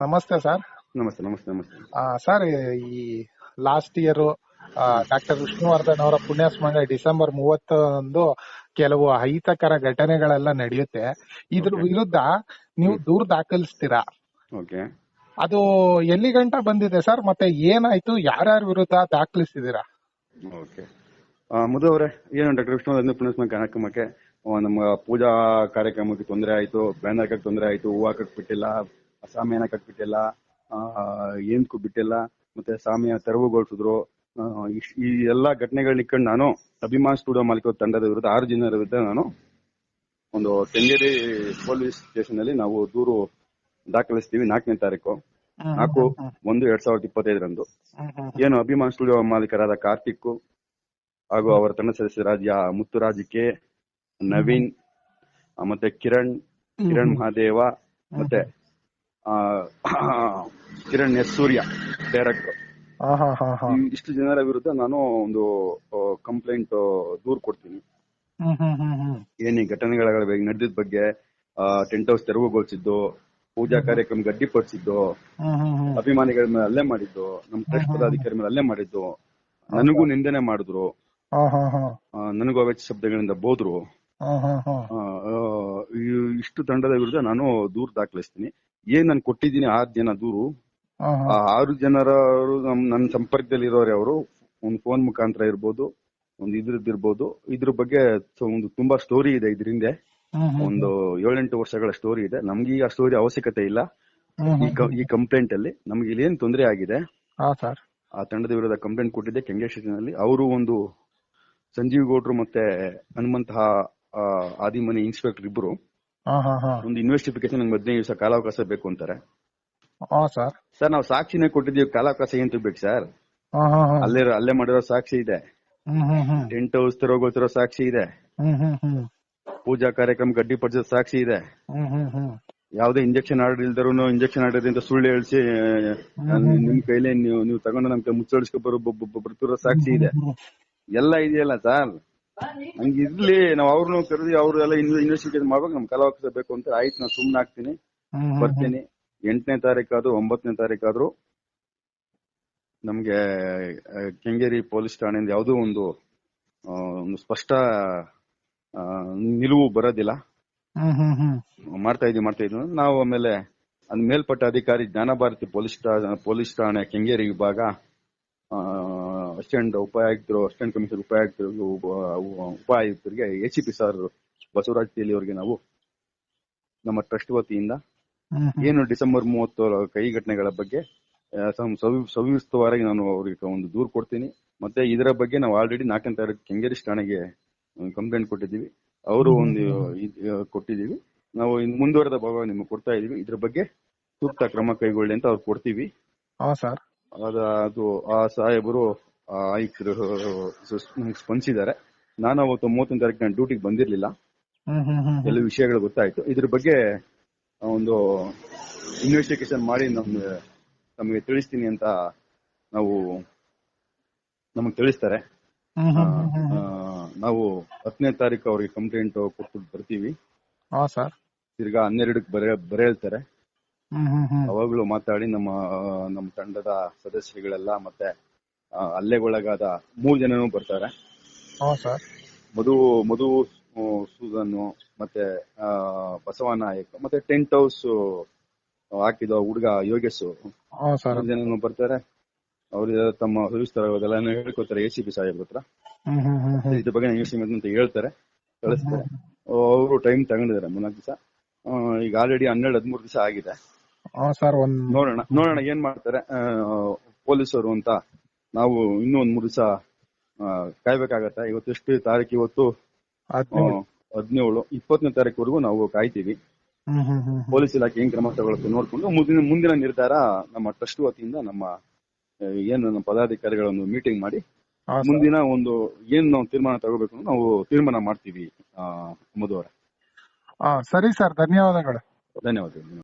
ನಮಸ್ತೆ ಸರ್. ನಮಸ್ತೆ ನಮಸ್ತೆ ನಮಸ್ತೆ. ಸರ್ ಈ ಲಾಸ್ಟ್ ಇಯರ್ ಡಾಕ್ಟರ್ ವಿಷ್ಣುವರ್ಧನ್ ಅವರ ಪುಣ್ಯ ಸ್ಮರಣೆ ಡಿಸೆಂಬರ್ ಮೂವತ್ತೊಂದು ಕೆಲವು ಅಹಿತಕರ ಘಟನೆಗಳೆಲ್ಲ ನಡೆಯುತ್ತೆ. ಇದ್ರ ವಿರುದ್ಧ ನೀವು ದೂರ್ ದಾಖಲಿಸ್ತೀರಾ? ಓಕೆ ಅದು ಎಲ್ಲಿ ಗಂಟ ಬಂದಿದೆ ಸರ್? ಮತ್ತೆ ಏನಾಯ್ತು? ಯಾರ್ಯಾರ ವಿರುದ್ಧ ದಾಖಲಿಸಿದೀರಾ ಓಕೆ ಮುದು ಅವರೇ ಏನು ಡಾಕ್ಟರ್ ವಿಷ್ಣುವರ್ಧನ್ ಪುಣ್ಯಸ್ಮರಣ ಕಾರ್ಯಕ್ರಮಕ್ಕೆ ನಮ್ಮ ಪೂಜಾ ಕಾರ್ಯಕ್ರಮಕ್ಕೆ ತೊಂದರೆ ಆಯ್ತು ಬ್ಯಾನರ್ ಹಾಕಕ್ ತೊಂದರೆ ಆಯ್ತು ಹೂವು ಹಾಕಕ್ ಬಿಟ್ಟಿಲ್ಲ ಸಾಮಿಯಾನ ಬಿಟ್ಟಿಲ್ಲ ಏನ್ಕು ಬಿಟ್ಟಿಲ್ಲ ಮತ್ತೆ ಸಾಮಿಯ ತೆರವುಗೊಳಿಸಿದ್ರು. ಆ, ಈ ಎಲ್ಲಾ ಘಟನೆಗಳನ್ನ ಇಟ್ಕೊಂಡು ನಾನು ಅಭಿಮಾನ್ ಸ್ಟುಡಿಯೋ ಮಾಲೀಕ ತಂಡದ ವಿರುದ್ಧ ಆರು ಜನರ ವಿರುದ್ಧ ನಾನು ಒಂದು ಕೆಂಗೇರಿ ಪೊಲೀಸ್ ಸ್ಟೇಷನ್ ಅಲ್ಲಿ ನಾವು ದೂರು ದಾಖಲಿಸ್ತೀವಿ ನಾಲ್ಕನೇ ತಾರೀಕು. ನಾಲ್ಕು ಒಂದು ಎರಡ್ ಸಾವಿರದ ಇಪ್ಪತ್ತೈದರಂದು. ಏನು ಅಭಿಮಾನ್ ಸ್ಟುಡಿಯೋ ಮಾಲೀಕರಾದ ಕಾರ್ತಿಕ್ ಹಾಗೂ ಅವರ ತಂಡ ಸದಸ್ಯರಾದ ಮುತ್ತುರಾಜ್ ಕೆ ನವೀನ್ ಮತ್ತೆ ಕಿರಣ್ ಕಿರಣ್ ಮಹಾದೇವ ಮತ್ತೆ ಆ, ಕಿರಣ್ ಎಸ್ ಸೂರ್ಯ ಡೈರೆಕ್ಟರ್ ಇಷ್ಟು ಜನರ ವಿರುದ್ಧ ನಾನು ಒಂದು ಕಂಪ್ಲೇಂಟ್ ದೂರ್ ಕೊಡ್ತೀನಿ. ಏನೇ ಘಟನೆಗಳ ನಡೆದಿದ್ದ ಬಗ್ಗೆ ಟೆಂಟ್ ಹೌಸ್ ತೆರವುಗೊಳಿಸಿದ್ದು ಪೂಜಾ ಕಾರ್ಯಕ್ರಮ ಗಡ್ಡಿಪಡಿಸಿದ್ದು ಅಭಿಮಾನಿಗಳ ಮೇಲೆ ಅಲ್ಲೇ ಮಾಡಿದ್ದು ನಮ್ಮ ಟ್ರಸ್ಟ್ ಪದಾಧಿಕಾರಿ ಮೇಲೆ ಅಲ್ಲೇ ಮಾಡಿದ್ದು ನನಗೂ ನಿಂದನೆ ಮಾಡಿದ್ರು. ನನಗೂ ಅವೆಚ್ಚ ಶಬ್ದಗಳಿಂದ ಬೋದ್ರು. ಇಷ್ಟು ತಂಡದ ವಿರುದ್ಧ ನಾನು ದೂರು ದಾಖಲಿಸ್ತೀನಿ. ಏನ್ ನಾನು ಕೊಟ್ಟಿದ್ದೀನಿ ಆರ್ ಜನ ದೂರು? ಆ ಆರು ಜನರ ನನ್ನ ಸಂಪರ್ಕದಲ್ಲಿ ಇರೋರು ಅವರು ಒಂದು ಫೋನ್ ಮುಖಾಂತರ ಇರ್ಬೋದು ಒಂದು ಇದ್ರದ್ದಿರ್ಬೋದು ಇದ್ರ ಬಗ್ಗೆ ಒಂದು ತುಂಬಾ ಸ್ಟೋರಿ ಇದೆ ಇದ್ರಿಂದ. ಒಂದು ಏಳೆಂಟು ವರ್ಷಗಳ ಸ್ಟೋರಿ ಇದೆ. ನಮ್ಗೆ ಈಗ ಸ್ಟೋರಿ ಅವಶ್ಯಕತೆ ಇಲ್ಲ. ಈ ಕಂಪ್ಲೇಂಟ್ ಅಲ್ಲಿ ನಮ್ಗೆ ಇಲ್ಲಿ ಏನ್ ತೊಂದರೆ ಆಗಿದೆ? ಆ ತಂಡದ ವಿರುದ್ಧ ಕಂಪ್ಲೇಂಟ್ ಕೊಟ್ಟಿದ್ದೆ. ಕೆಂಗೇಶ್ನಲ್ಲಿ ಅವರು ಒಂದು ಸಂಜೀವ್ ಗೌಡ್ರು ಮತ್ತೆ ಹನುಮಂತ ಆದಿಮನಿ ಇನ್ಸ್ಪೆಕ್ಟರ್ ಇಬ್ರು. ಒಂದು ಇನ್ವೆಸ್ಟಿಗೇಷನ್ ನಮ್ಗೆ ಹದಿನೈದು ದಿವಸ ಕಾಲಾವಕಾಶ ಬೇಕು ಅಂತಾರೆ. ಸರ್. ನಾವು ಸಾಕ್ಷಿನೇ ಕೊಟ್ಟಿದ್ದೀವಿ ಕಾಲಾವಕಾಶ ಏನ್ ಬೇಕು ಸರ್? ಅಲ್ಲೇ ಅಲ್ಲೇ ಮಾಡಿರೋ ಸಾಕ್ಷಿ ಇದೆ. ಟೆಂಟ್ ಹೌಸ್ ತೆರವುಗೊಳಿಸಿರೋ ಸಾಕ್ಷಿ ಇದೆ. ಪೂಜಾ ಕಾರ್ಯಕ್ರಮ ಗಡ್ಡಿಪಡಿಸಿದ ಸಾಕ್ಷಿ ಇದೆ. ಯಾವ್ದೇ ಇಂಜೆಕ್ಷನ್ ಆರ್ಡರ್ ಇಲ್ದರು ಇಂಜೆಕ್ಷನ್ ಆರ್ಡರ್ ಅಂತ ಸುಳ್ಳು ಹೇಳಿಸಿ ನಿಮ್ ಕೈಲೇ ನೀವು ನೀವು ತಗೊಂಡು ನಮ್ ಕೈ ಮುಚ್ಚಳಿಸ್ಕೊ ಬರ್ತಿರೋ ಸಾಕ್ಷಿ ಇದೆ. ಎಲ್ಲ ಇದೆಯಲ್ಲ ಸರ್? ಹಂಗ ಇರ್ಲಿ ನಾವ್ ಅವ್ರನ್ನ ಕರೆದಿ ಅವ್ರು ಎಲ್ಲ ಇನ್ವೆಸ್ಟಿಗೇಷನ್ ಮಾಡ್ಬೇಕು ನಮ್ ಕಲಾವಕಾಶ ಬೇಕು ಅಂತ ಆಯ್ತು ನಾನು ಸುಮ್ನೆ ಹ್ಮ್ ಬರ್ತೀನಿ. ಎಂಟನೇ ತಾರೀಕಾದ್ರು ಒಂಬತ್ತನೇ ತಾರೀಕಾದ್ರು ನಮ್ಗೆ ಕೆಂಗೇರಿ ಪೊಲೀಸ್ ಠಾಣೆಯಿಂದ ಯಾವುದೋ ಒಂದು ಒಂದು ಸ್ಪಷ್ಟ ನಿಲುವು ಬರೋದಿಲ್ಲ. ಮಾಡ್ತಾ ಇದೀವಿ ಮಾಡ್ತಾ ಇದೀವಿ ನಾವು ಆಮೇಲೆ ಅದ್ ಮೇಲ್ಪಟ್ಟ ಅಧಿಕಾರಿ ಜ್ಞಾನಭಾರತಿ ಪೊಲೀಸ್ ಪೊಲೀಸ್ ಠಾಣೆ ಕೆಂಗೇರಿ ವಿಭಾಗ ಅಸಿಸ್ಟೆಂಟ್ ಉಪಾಯುಕ್ತರು ಅಸಿಸ್ಟೆಂಟ್ ಕಮಿಷನರ್ ಉಪಾಯುಕ್ತರು ಉಪ- ಉಪಾಯುಕ್ತರಿಗೆ H P sir Basavaraj Teli ಅವರಿಗೆ ನಾವು ನಮ್ಮ ಟ್ರಸ್ಟ್ ವತಿಯಿಂದ ಏನು ಡಿಸೆಂಬರ್ ಮೂವತ್ತು ಕೈ ಘಟನೆಗಳ ಬಗ್ಗೆ ಸವಿಸ್ತವಾಗಿ ನಾನು ಅವರಿಗೆ ಒಂದು ದೂರು ಕೊಡ್ತೀನಿ. ಮತ್ತೆ ಇದರ ಬಗ್ಗೆ ನಾವು ಆಲ್ರೆಡಿ ನಾಲ್ಕನೇ ತಾರೀಕು ಕೆಂಗೇರಿ ಠಾಣೆಗೆ ಕಂಪ್ಲೇಂಟ್ ಕೊಟ್ಟಿದ್ದೀವಿ. ಅವರು ಒಂದು ಕೊಟ್ಟಿದ್ದೀವಿ. ನಾವು ಮುಂದುವರೆದ ಭಾಗ ನಿಮಗೆ ಕೊಡ್ತಾ ಇದೀವಿ ಇದ್ರ ಬಗ್ಗೆ ಸೂಕ್ತ ಕ್ರಮ ಕೈಗೊಳ್ಳಿ ಅಂತ ಅವ್ರು ಕೊಡ್ತೀವಿ. ಅದು ಆ ಸಾಹೇಬರು ಆಯುಕ್ತರು ನಮ್ಗೆ ಸ್ಪಂದಿಸಿದ್ದಾರೆ. ನಾನು ಅವತ್ತು ಮೂವತ್ತೊಂದು ತಾರೀಕು ನಾನು ಡ್ಯೂಟಿಗೆ ಬಂದಿರಲಿಲ್ಲ. ಎಲ್ಲ ವಿಷಯಗಳು ಗೊತ್ತಾಯ್ತು. ಇದ್ರ ಬಗ್ಗೆ ಒಂದು ಇನ್ವೆಸ್ಟಿಗೇಷನ್ ಮಾಡಿ ನಮ್ಗೆ ನಮಗೆ ತಿಳಿಸ್ತೀನಿ ಅಂತ ನಾವು ನಮಗೆ ತಿಳಿಸ್ತಾರೆ. ನಾವು ಹತ್ತನೇ ತಾರೀಕು ಅವ್ರಿಗೆ ಕಂಪ್ಲೇಂಟ್ ಕೊಟ್ಟು ಬರ್ತೀವಿ. ಸರ್. ತಿರ್ಗಾ ಹನ್ನೆರಡಕ್ಕೆ ಬರೆ ಬರೆ ಹೇಳ್ತಾರೆ ಅವಾಗಲೂ ಮಾತಾಡಿ ನಮ್ಮ ನಮ್ಮ ತಂಡದ ಸದಸ್ಯರುಗಳೆಲ್ಲ ಮತ್ತೆ ಹಲ್ಲೆಗೊಳಗಾದ ಮೂರ್ ಜನನು ಬರ್ತಾರೆ. ಸರ್. ಮಧು ಮಧು ಸೂದನ್ ಮತ್ತೆ ಬಸವ ನಾಯಕ್ ಮತ್ತೆ ಟೆಂಟ್ ಹೌಸ್ ಹಾಕಿದ ಹುಡುಗ ಯೋಗೇಶ್. ಜನನು ಬರ್ತಾರೆ. ಅವ್ರಿಗೆ ತಮ್ಮ ಸುರಿಸ್ತಾರ ಹೇಳ್ಕೊತಾರೆ ಎ ಸಿ ಪಿ ಸಾಹೇಬ್ ಹತ್ರ. ಇದ್ರ ಬಗ್ಗೆ ಅಂತ ಹೇಳ್ತಾರೆ ಕಳಿಸ್ತಾರೆ. ಅವರು ಟೈಮ್ ತಗೊಂಡಿದ್ದಾರೆ ಮೂರ್ನಾಲ್ಕು ದಿವಸ. ಈಗ ಆಲ್ರೆಡಿ ಹನ್ನೆರಡು ಹದಿಮೂರು ದಿವಸ ಆಗಿದೆ. ನೋಡೋಣ ನೋಡೋಣ ಏನ್ ಮಾಡ್ತಾರೆ ಪೊಲೀಸರು ಅಂತ. ನಾವು ಇನ್ನೂ ಒಂದ್ ಮೂರು ದಿವಸ ಕಾಯ್ಬೇಕಾಗತ್ತೆ. ಇವತ್ತು ಎಷ್ಟು ತಾರೀಕು? ಇವತ್ತು ಹದಿನೇಳು ಇಪ್ಪತ್ತನೇ ತಾರೀಕುವರೆಗೂ ನಾವು ಕಾಯ್ತೀವಿ. ಪೊಲೀಸ್ ಇಲಾಖೆ ಏನ್ ಕ್ರಮ ತಗೊಳುತ್ತೆ ನೋಡ್ಕೊಂಡು ಮುಂದಿನ ಮುಂದಿನ ನಿರ್ಧಾರ ನಮ್ಮ ಟ್ರಸ್ಟ್ ವತಿಯಿಂದ ನಮ್ಮ ಏನು ನಮ್ಮ ಪದಾಧಿಕಾರಿಗಳ ಒಂದು ಮೀಟಿಂಗ್ ಮಾಡಿ ಮುಂದಿನ ಒಂದು ಏನ್ ನಾವು ತೀರ್ಮಾನ ತಗೋಬೇಕು ನಾವು ತೀರ್ಮಾನ ಮಾಡ್ತೀವಿ ಆ, ಸರಿ ಸರ್. ಧನ್ಯವಾದಗಳು. ಧನ್ಯವಾದಗಳು.